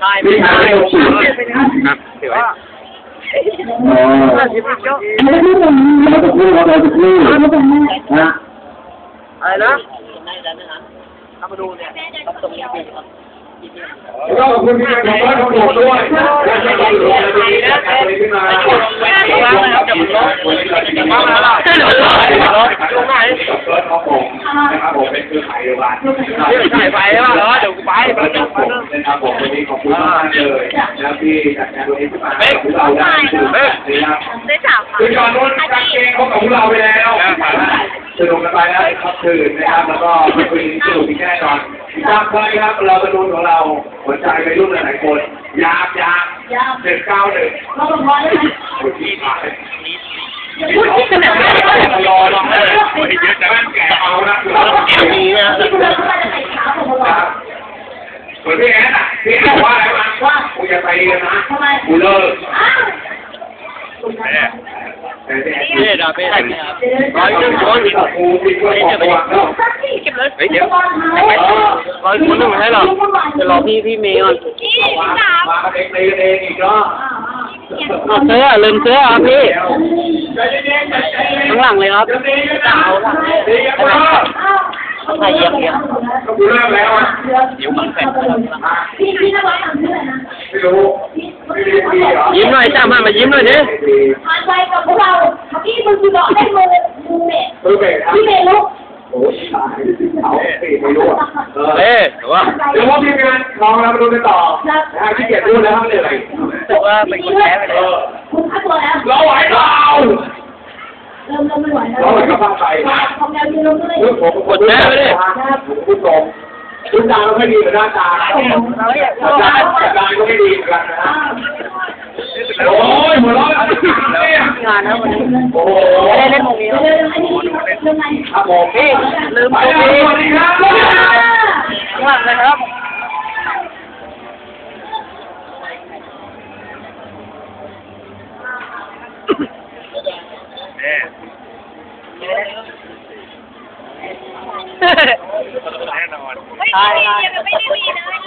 ใช่ไม่ไม่ใช่ใช่หกศูนย์ครับถือว่าอ๋อแล้วก็พูดเราจะพูดนะอะไรนะแล้วก็ขอบคุณที่มาขอบคุณทั้งหมดด้วยและที่มาอยู่ในวันนี้นะครับวันนี้ขึ้นมาครับผม นะครับผมเป็นเครือข่ายเดียวกันเรื่องสายไฟว่าเหรอเดี๋ยวกูไปไปคเรื่รัอบงผมนะครับผมวันนี้ขอบคุณมากเลยนะที่จัดงานวันนี้ขึ้นมาให้เราได้ดูนะครับได้สามค่ะคือก่อนนู้นกางเกงของเราไปแล้วสนุกกันไปแล้วครับคืนนะครับแล้วก็เป็นคืนสนุกที่แน่นอนตามไปครับเราจะดูของเราหัวใจไปรุ่นหลายคนยามยามเจ็ดเก้าหนึ่งเราต้องพอได้ไหม ส่วนพี่แอนอะพี่แอนบอกว่าอะไรมาว่ากูจะไปกันนะทำไมกูเลิกอ้าวแต่พี่แอนเบ็ดอะเบ็ดอะร้อยหนึ่งร้อยหนึ่งกูมีคนบอกว่าเนาะเก็บเลยเฮ้ยเดี๋ยวร้อยคนหนึ่งให้หรอจะรอพี่พี่เมย์ก่อนนี่สามมาเองเองอีกเนาะเอาเสื้อลืมเสื้อครับพี่ข้างหลังเลยครับ ใส่เยี่ยมเยี่ยมก็ดูเริ่มแล้วอะเดี๋ยวมันแฝงพี่พี่น่ารักจังเลยนะไม่รู้ไม่ได้ดีเหรอยิ้มหน่อยจ้ามามายิ้มหน่อยดิผ่านไปกับพวกเราพี่มึงคือบอกให้มือมือเมย์เออเบรกนะพี่เมย์ลุกโอ้ยตายเขาปีไม่รู้อะเออเอ๊ะแต่ว่าเดี๋ยวว่าพี่งานลองเรามาดูกันต่อนะฮะที่เกียรติรู้แล้วเหนื่อยแต่ว่าเป็นคนแพ้ไปเอแล้วอคุณค่าตัวแล้วเราไหวเราเริ่มเริ่มไม่ไหวแล้ว เราไหวกับภาคไทยทำงานยืนลงเลยเรื่องผมคนแม่ไม่ได้ผมพูดตรงคุณตาเราไม่ดีแต่หน้าตาอาจารย์อาจารย์ก็ไม่ดีเหมือนกันนะฮะโอ้ยหัวเราะแล้วเนี่ยงานนะวันนี้โอ้โหไม่ได้เล่นโมนี้เดี๋ยวอันนี้เรื่องไงครับผมพี่ลืมไปตัวแล้วนี้สวัสดีครับข้างหลังเลยครับ ใช่ใช่ไม่ได้มีเลย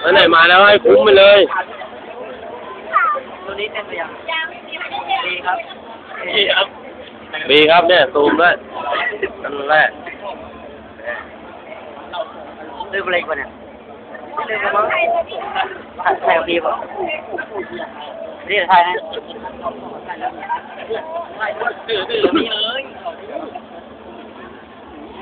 แล้วไหนมาแล้วให้คุ้มไปเลย ตัวนี้เต็มเลยยังดีครับบีครับเนี่ยซูมด้วยนั่นแรกลืมอะไรก่อนเนี่ยลืมมั้งถ่ายถ่ายดีป่ะนี่ถ่ายนะ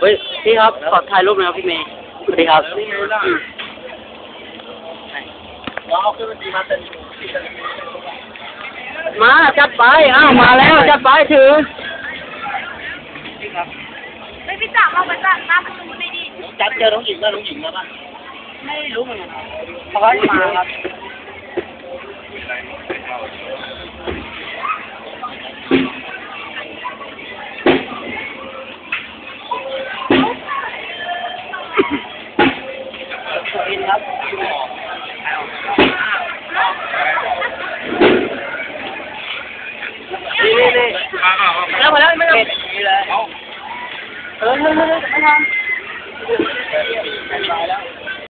เฮ้ยพี่ครับขอถ่ายรูปหน่อยครับพี่เมย์สวัสดีครับมาจัดไปอ้าวมาแล้วจัดไปถือไม่พี่จ๋าเอาไปจ้างน้ำมันไม่ดีจัดเจอน้องหญิงแล้วน้องหญิงมาป่ะไม่รู้เหมือนกันเขาให้มาครับ นี่นี่นี่แล้วมาแล้วไม่ต้